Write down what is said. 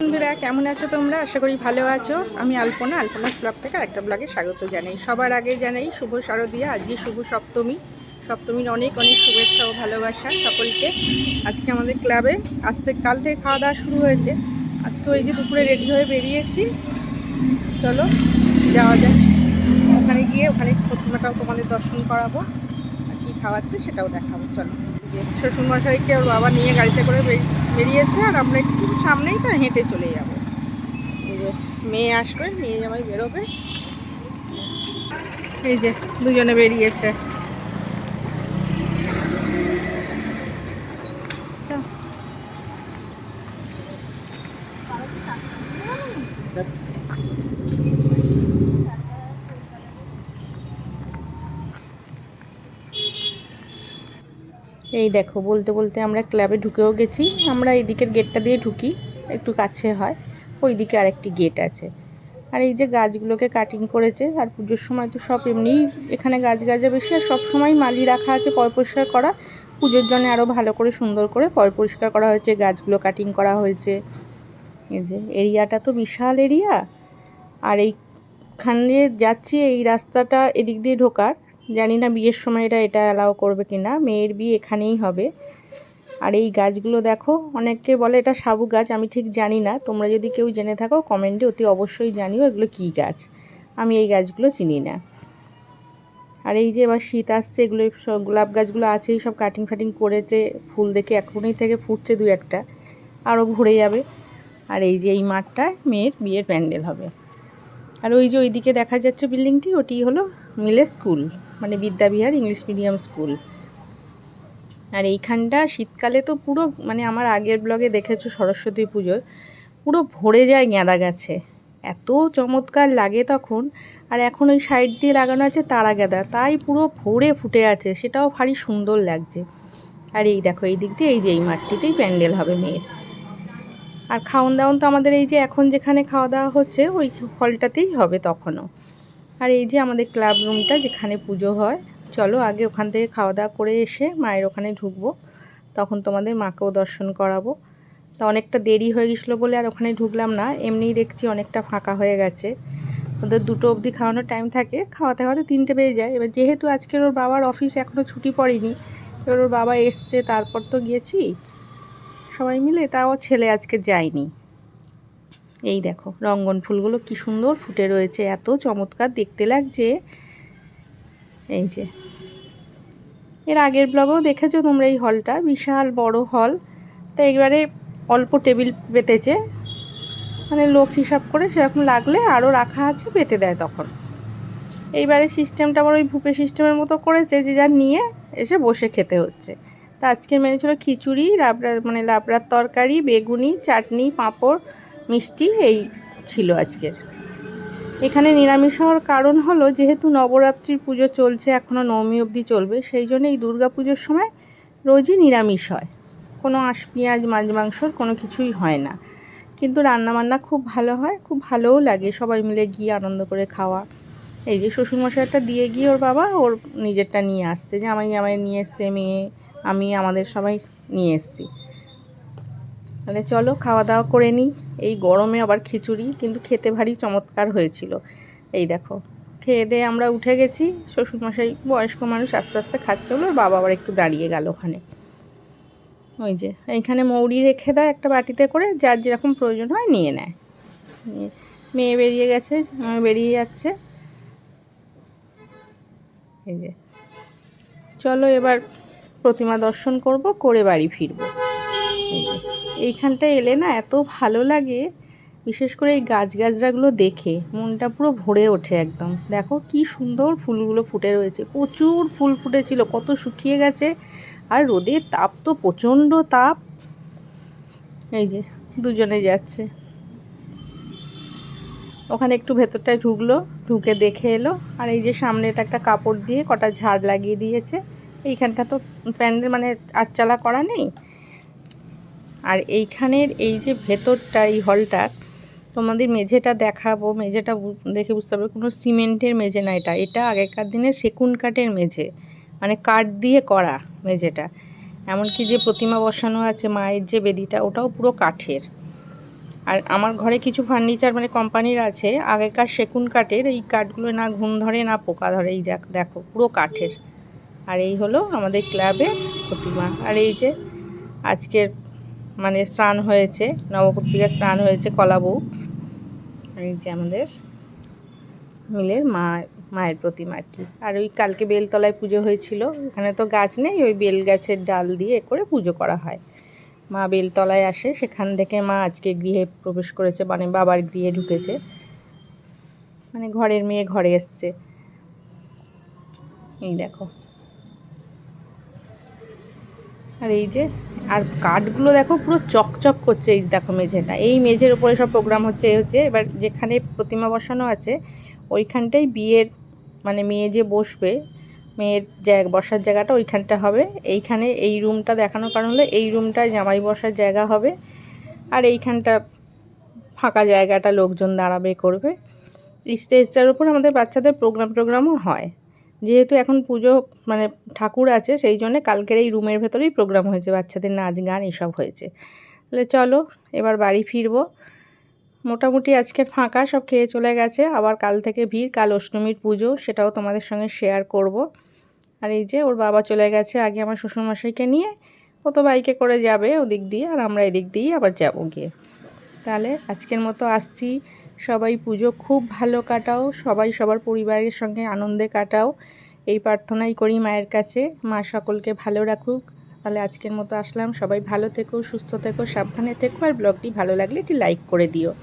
বন্ধুরা, কেমন আছো তোমরা? আশা করি ভালো আছো। আমি আলপনা আলপনা ব্লগ থেকে একটা ব্লগে স্বাগত জানাই। সবার আগে জানাই শুভ শারদিয়া, আজকে শুভ সপ্তমী। সপ্তমীর অনেক অনেক শুভেচ্ছা ও ভালোবাসা সকলকে আজকে আমাদের ক্লাবে। আজকে কাল থেকে খাওয়া দাওয়া শুরু হয়েছে। আজকে ওই যে দুপুরে রেডি হয়ে বেরিয়েছি। চলো, যাওয়া যাক। ওখানে গিয়ে ওখানে প্রতিমাটাও তোমাদের দর্শন করাবো। আর কী খাওয়াচ্ছে সেটাও দেখাবো। চলো শ্বশুরমশাইকে ওর বাবা নিয়ে গাড়িতে করে বের- বেরিয়েছে আর আমরা একটু সামনেই তো হেঁটে চলে যাব। এই যে মেয়ে আসবে, মেয়ে জামাই বেরোবে। এই যে দুজনে বেরিয়েছে। এই দেখো, বলতে বলতে আমরা ক্লাবে ঢুকেও গেছি। আমরা এই দিকের গেটটা দিয়ে ঢুকি, একটু কাছে হয়, ওই দিকে আরেকটি গেট আছে। আর এই যে গাছগুলোকে কাটিং করেছে, আর পুজোর সময় তো সব এমনিই এখানে গাছ গাছা বেশি আর সব সময় মালি রাখা আছে পয় পরিষ্কার করা। পুজোর জন্য আরও ভালো করে সুন্দর করে পয় পরিষ্কার করা হয়েছে, গাছগুলো কাটিং করা হয়েছে। এই যে এরিয়াটা তো বিশাল এরিয়া। আর এইখান যাচ্ছি, এই রাস্তাটা এদিক দিয়ে ঢোকার। জানি না বিয়ের সময় এরা এটা অ্যালাউ করবে কি না মেয়ের বিয়ে এখানেই হবে। আর এই গাছগুলো দেখো অনেকে বলে এটা সাবু গাছ, আমি ঠিক জানি না। তোমরা যদি কেউ জেনে থাকো কমেন্টে অতি অবশ্যই জানিও এগুলো কী গাছ। আমি এই গাছগুলো চিনি না। আর এই যে এবার শীত আসছে, এগুলো সব গোলাপ গাছগুলো আছেই সব কাটিং ফাটিং করেছে, ফুল দেখে এখনই থেকে ফুটছে দু একটা আরও ভরে যাবে। আর এই যে এই মাঠটা মেয়ের বিয়ের প্যান্ডেল হবে। আর ওই যে ওইদিকে দেখা যাচ্ছে বিল্ডিংটি, ওটি হলো মিলে স্কুল মানে বিদ্যাবিহার ইংলিশ মিডিয়াম স্কুল। আর এইখানটা শীতকালে তো পুরো মানে আমার আগের ব্লগে দেখেছ সরস্বতী পুজোর পুরো ভরে যায় গাঁদা গাছে। এত চমৎকার লাগে তখন, আর এখন ওই সাইড দিয়ে লাগানো আছে তারা গাঁদা, তাই পুরো ভরে ফুটে আছে, সেটাও ভারী সুন্দর লাগছে। আর এই দেখো, এই দিক দিয়ে, এই যে এই মাঠটিতেই প্যান্ডেল হবে মেয়ের। আর খাওন দাওন তো আমাদের এই যে এখন যেখানে খাওয়া দাওয়া হচ্ছে, ওই হলটাতেই হবে তখনও। আর এই যে আমাদের ক্লাব রুমটা যেখানে পুজো হয়, চলো আগে ওখান থেকে খাওয়া দাওয়া করে এসে মায়ের ওখানে ঢুকবো। তখন তোমাদের মাকেও দর্শন করাবো। তা অনেকটা দেরি হয়ে গেছিল বলে আর ওখানে ঢুকলাম না, এমনিই দেখছি অনেকটা ফাঁকা হয়ে গেছে। ওদের দুটো অবধি খাওয়ানোর টাইম থাকে, খাওয়াতে খাওয়াতে তিনটে বেজে যায়। এবার যেহেতু আজকের ওর বাবার অফিস এখনও ছুটি পড়েনি, এবার ওর বাবা এসছে, তারপর তো গিয়েছি। সবাই মিলে, তাও ছেলে আজকে যায়নি। এই দেখো, রঙ্গন ফুলগুলো কি সুন্দর ফুটে রয়েছে, এত চমৎকার দেখতে লাগছে। এই যে, এর আগের ব্লগেও দেখেছ তোমরা এই হলটা, বিশাল বড় হল। তা এবারে অল্প টেবিল পেতেছে মানে লোক হিসাব করে সেরকম লাগলে আরও রাখা আছে পেতে দেয় তখন। এইবারে সিস্টেমটা আবার ওই ভুপে সিস্টেমের মতো করেছে যে যার নিয়ে এসে বসে খেতে হচ্ছে। তা আজকের মেনু ছিল খিচুড়ি, রাবড়া মানে লাবড়ার তরকারি, বেগুনি, চাটনি, পাঁপড় মিষ্টি এই ছিল আজকের। এখানে নিরামিষ হওয়ার কারণ হলো, যেহেতু নবরাত্রির পুজো চলছে এখনও নবমী অবধি চলবে, সেই জন্য এই দুর্গা পুজোর সময় রোজই নিরামিষ হয়। কোনো আঁশ, পেঁয়াজ, মাছ মাংসর কোনো কিছুই হয় না। কিন্তু রান্নাবান্না খুব ভালো হয়, খুব ভালোও লাগে। সবাই মিলে গিয়ে আনন্দ করে খাওয়া। এই যে শ্বশুরমশাইটা দিয়ে গিয়ে ওর বাবা ওর নিজেরটা নিয়ে আসছে যে আমায় আমায় নিয়ে এসছে, মেয়ে, আমি, আমাদের সবাই নিয়ে এসছি। তাহলে চলো খাওয়া দাওয়া করে নিই। এই গরমে আবার খিচুড়ি, কিন্তু খেতে ভারী চমৎকার হয়েছিল। এই দেখো, খেয়ে দিয়ে আমরা উঠে গেছি। শ্বশুরমশাই, বয়স্ক মানুষ আস্তে আস্তে খাচ্ছে হলো বাবা আবার একটু দাঁড়িয়ে গেল ওখানে। ওই যে, এইখানে মৌরি রেখে দেয় একটা বাটিতে করে, যার যেরকম প্রয়োজন হয় নিয়ে নেয়। নিয়ে মেয়ে বেরিয়ে গেছে বেরিয়ে যাচ্ছে। এই যে, চলো এবার প্রতিমা দর্শন করব, করে বাড়ি ফিরবো। যে এইখানটায় এলে না এত ভালো লাগে, বিশেষ করে এই গাছগাছরাগুলো দেখে। মনটা পুরো ভরে ওঠে একদম। দেখো কি সুন্দর ফুলগুলো ফুটে রয়েছে। প্রচুর ফুল ফুটেছিল, কত শুকিয়ে গেছে। আর রোদের তাপ তো, প্রচণ্ড তাপ। এই যে, দুজনে যাচ্ছে। ওখানে একটু ভেতরটায় ঢুকলো, ঢুকে দেখে এলো। আর এই যে সামনে এটা একটা কাপড় দিয়ে কটা ঝাড় লাগিয়ে দিয়েছে। এইখানটা তো প্যান্ডেল মানে আটচালা করা নেই। আর এইখানের এই যে ভেতরটা, এই হলটার তোমাদের মেঝেটা দেখাবো। মেঝেটা দেখে বুঝতে পারবে, কোনো সিমেন্টের মেঝে না এটা। এটা আগেকার দিনে সেগুন কাঠের মেঝে মানে কাঠ দিয়ে করা মেঝেটা। এমনকি যে প্রতিমা বসানো আছে, মায়ের যে বেদিটা, ওটাও পুরো কাঠের। আর আমার ঘরে কিছু ফার্নিচার মানে কোম্পানির আছে, আগেকার সেগুন কাঠের, এই কাঠগুলো না ঘুম ধরে, না পোকা ধরে, এই দেখো, পুরো কাঠের। আর এই হলো আমাদের ক্লাবের প্রতিমা। আর এই যে আজকের মানে স্নান হয়েছে নবপত্রিকা স্নান হয়েছে কলা বউ। আর এই যে আমাদের মিলের মা, মায়ের প্রতিমা আর কি। আর ওই কালকে বেলতলায় পুজো হয়েছিল, এখানে তো গাছ নেই, ওই বেল গাছের ডাল দিয়ে করে পুজো করা হয়। মা বেলতলায় আসে, সেখান থেকে মা আজকে গৃহে প্রবেশ করেছে মানে বাবার গৃহে ঢুকেছে। মানে ঘরের মেয়ে ঘরে এসছে। এই দেখো। আর এই যে আর কাঠগুলো দেখো পুরো চকচক করছে এই দেখো মেঝেটা। এই মেঝের উপরে সব প্রোগ্রাম হচ্ছে, এই হচ্ছে। এবার যেখানে প্রতিমা বসানো আছে, ওইখানটাই বিয়ের মানে মেয়ে যে বসবে, মেয়ের জায়গা, বসার জায়গাটা ওইখানটা হবে। এইখানে এই রুমটা দেখানোর কারণ হলো, এই রুমটায় জামাই বসার জায়গা হবে। আর এইখানটা ফাঁকা জায়গাটা লোকজন দাঁড়াবে, করবে। স্টেজটার উপর আমাদের বাচ্চাদের প্রোগ্রাম টোগ্রামও হয়। যেহেতু এখন পুজো মানে ঠাকুর আছে, সেই জন্যে কালকের এই রুমের ভেতরেই প্রোগ্রাম হয়েছে। বাচ্চাদের নাচ গান এসব হয়েছে। তাহলে চলো, এবার বাড়ি ফিরবো। মোটামুটি আজকে ফাঁকা, সব খেয়ে চলে গেছে। আবার কাল থেকে ভিড়, কাল অষ্টমীর পুজো, সেটাও তোমাদের সঙ্গে শেয়ার করব। আর এই যে, ওর বাবা চলে গেছে আগে আমার শ্বশুরমশাইকে নিয়ে। ও তো বাইকে করে যাবে ওদিক দিয়ে, আর আমরা এদিক দিয়েই আবার যাব গিয়ে। তাহলে আজকের মতো আসছি। সবাই পুজো খুব ভালো কাটাও, সবাই সবার পরিবারের সঙ্গে আনন্দে কাটাও। এই প্রার্থনাই করি মায়ের কাছে। মা সকলকে ভালো রাখুক। তাহলে আজকের মতো আসলাম। সবাই ভালো থেকো, সুস্থ থেকো, সাবধানে থেকো। আর ব্লগটি ভালো লাগলে একটি লাইক করে দিও।